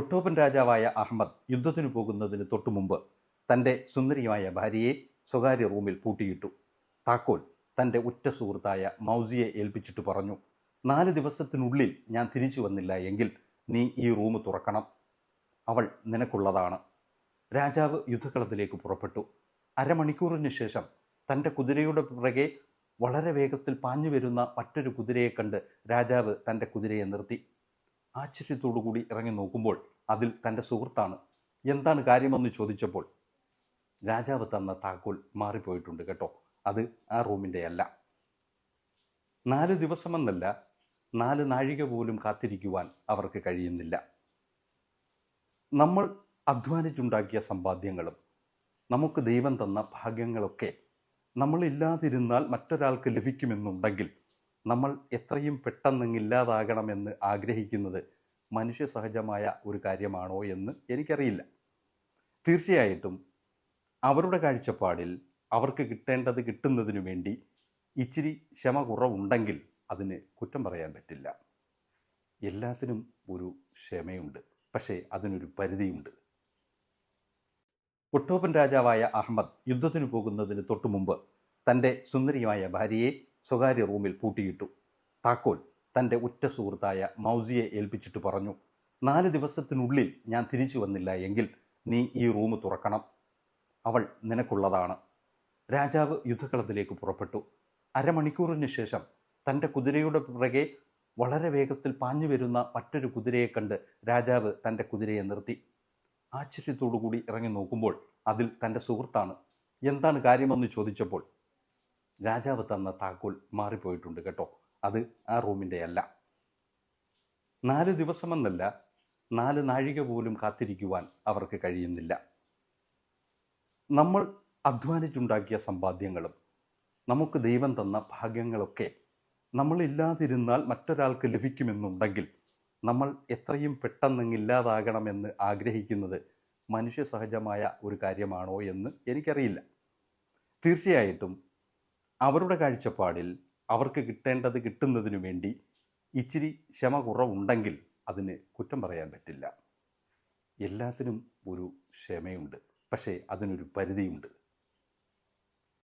ഒട്ടോപ്പൻ രാജാവായ അഹമ്മദ് യുദ്ധത്തിന് പോകുന്നതിന് തൊട്ടു മുമ്പ് തന്റെ സുന്ദരിയായ ഭാര്യയെ സ്വകാര്യ റൂമിൽ പൂട്ടിയിട്ടു. താക്കോൽ തന്റെ ഉറ്റ സുഹൃത്തായ മൗസിയെ ഏൽപ്പിച്ചിട്ട് പറഞ്ഞു നാല് ദിവസത്തിനുള്ളിൽ ഞാൻ തിരിച്ചു വന്നില്ല എങ്കിൽ നീ ഈ റൂം തുറക്കണം. അവൾ നിനക്കുള്ളതാണ്. രാജാവ് യുദ്ധക്കളത്തിലേക്ക് പുറപ്പെട്ടു. അരമണിക്കൂറിന് ശേഷം തന്റെ കുതിരയുടെ പുറകെ വളരെ വേഗത്തിൽ പാഞ്ഞു വരുന്ന മറ്റൊരു കുതിരയെ കണ്ട് രാജാവ് തന്റെ കുതിരയെ നിർത്തി. ആശ്ചര്യത്തോടുകൂടി ഇറങ്ങി നോക്കുമ്പോൾ അതിൽ തന്റെ സുഹൃത്താണ്. എന്താണ് കാര്യമെന്ന് ചോദിച്ചപ്പോൾ രാജാവ് തന്ന താക്കോൽ മാറിപ്പോയിട്ടുണ്ട് കേട്ടോ. അത് ആ റൂമിന്റെ അല്ല. നാല് ദിവസമെന്നല്ല നാല് നാഴിക പോലും കാത്തിരിക്കുവാൻ അവർക്ക് കഴിയുന്നില്ല. നമ്മൾ അധ്വാനിച്ചുണ്ടാക്കിയ സമ്പാദ്യങ്ങളും നമുക്ക് ദൈവം തന്ന ഭാഗ്യങ്ങളൊക്കെ നമ്മളില്ലാതിരുന്നാൽ മറ്റൊരാൾക്ക് ലഭിക്കുമെന്നുണ്ടെങ്കിൽ നമ്മൾ എത്രയും പെട്ടെന്ന് ഇല്ലാതാകണമെന്ന് ആഗ്രഹിക്കുന്നത് മനുഷ്യ സഹജമായ ഒരു കാര്യമാണോ എന്ന് എനിക്കറിയില്ല. തീർച്ചയായിട്ടും അവരുടെ കാഴ്ചപ്പാടിൽ അവർക്ക് കിട്ടേണ്ടത് കിട്ടുന്നതിനു വേണ്ടി ഇച്ചിരി ക്ഷമ കുറവുണ്ടെങ്കിൽ അതിന് കുറ്റം പറയാൻ പറ്റില്ല. എല്ലാത്തിനും ഒരു ക്ഷമയുണ്ട്. പക്ഷേ അതിനൊരു പരിധിയുണ്ട്. ഒട്ടോപ്പൻ രാജാവായ അഹമ്മദ് യുദ്ധത്തിന് പോകുന്നതിന് തൊട്ടു മുമ്പ് തന്റെ സുന്ദരിയായ ഭാര്യയെ സ്വകാര്യ റൂമിൽ പൂട്ടിയിട്ടു. താക്കോൽ തന്റെ ഉറ്റ സുഹൃത്തായ മൗസിയെ ഏൽപ്പിച്ചിട്ട് പറഞ്ഞു നാല് ദിവസത്തിനുള്ളിൽ ഞാൻ തിരിച്ചു വന്നില്ല എങ്കിൽ നീ ഈ റൂം തുറക്കണം. അവൾ നിനക്കുള്ളതാണ്. രാജാവ് യുദ്ധകളത്തിലേക്ക് പുറപ്പെട്ടു. അരമണിക്കൂറിന് ശേഷം തന്റെ കുതിരയുടെ പുറകെ വളരെ വേഗത്തിൽ പാഞ്ഞു വരുന്ന മറ്റൊരു കുതിരയെ കണ്ട് രാജാവ് തന്റെ കുതിരയെ നിർത്തി. ആശ്ചര്യത്തോടു കൂടി ഇറങ്ങി നോക്കുമ്പോൾ അതിൽ തന്റെ സുഹൃത്താണ്. എന്താണ് കാര്യമെന്ന് ചോദിച്ചപ്പോൾ രാജാവ് തന്ന താക്കോൽ മാറിപ്പോയിട്ടുണ്ട് കേട്ടോ. അത് ആ റൂമിന്റെ അല്ല. നാല് ദിവസമെന്നല്ല നാല് നാഴിക പോലും കാത്തിരിക്കുവാൻ അവർക്ക് കഴിയുന്നില്ല. നമ്മൾ അധ്വാനിച്ചുണ്ടാക്കിയ സമ്പാദ്യങ്ങളും നമുക്ക് ദൈവം തന്ന ഭാഗ്യങ്ങളൊക്കെ നമ്മളില്ലാതിരുന്നാൽ മറ്റൊരാൾക്ക് ലഭിക്കുമെന്നുണ്ടെങ്കിൽ നമ്മൾ എത്രയും പെട്ടെന്നില്ലാതാകണമെന്ന് ആഗ്രഹിക്കുന്നത് മനുഷ്യ സഹജമായ ഒരു കാര്യമാണോ എന്ന് എനിക്കറിയില്ല. തീർച്ചയായിട്ടും അവരുടെ കാഴ്ചപ്പാടിൽ അവർക്ക് കിട്ടേണ്ടത് കിട്ടുന്നതിനു വേണ്ടി ഇച്ചിരി ക്ഷമ കുറവുണ്ടെങ്കിൽ അതിന് കുറ്റം പറയാൻ പറ്റില്ല. എല്ലാത്തിനും ഒരു ക്ഷമയുണ്ട്. പക്ഷേ അതിനൊരു പരിധിയുണ്ട്.